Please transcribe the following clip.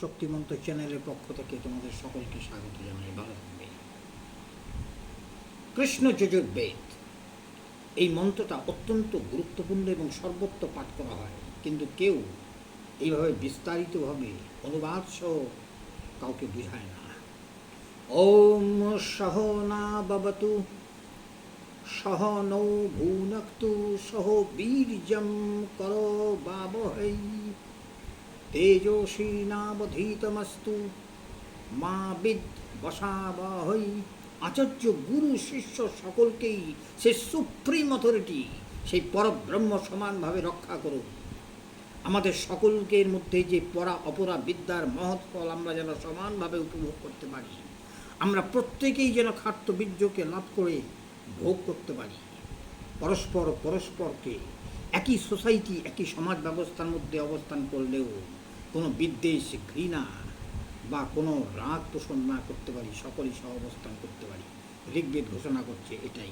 শক্তিমন্ত চ্যানেলের পক্ষ থেকে তোমাদের সকলকে স্বাগত জানাই ভালো থাকবে কৃষ্ণ যজুর্বেদ, এই মন্ত্রটা অত্যন্ত গুরুত্বপূর্ণ এবং সর্বত্র পাঠ করা হয়। কিন্তু কেউ এইভাবে বিস্তারিতভাবে অনুবাদ সহ কাউকে বুঝায় না। ওম সহনা ববতু সহ নৌ ভূনক্তু, সহ বীর্যম করো বাবহৈ। তেজস্বীনাবধীতমস্তু। মা বিদ বসাবাহই আচার্য গুরু শিষ্য সকলকেই সে সুপ্রিম অথরিটি, সেই পরব্রহ্ম সমানভাবে রক্ষা করুন। আমাদের সকলকে মধ্যে যে পরা অপরা বিদ্যার মহৎ ফল আমরা যেন সমানভাবে উপভোগ করতে পারি, আমরা প্রত্যেকেই যেন খাদ্য বীর্যকে লাভ করে ভোগ করতে পারি। পরস্পর পরস্পরকে একই সোসাইটি, একই সমাজ ব্যবস্থার মধ্যে অবস্থান করলেও কোনো বিদ্বেষ, ঘৃণা বা কোনো রাগ পোষণ না করতে পারি, সকলেই সহ অবস্থান করতে পারি। ঋগ্বেদ ঘোষণা করছে এটাই।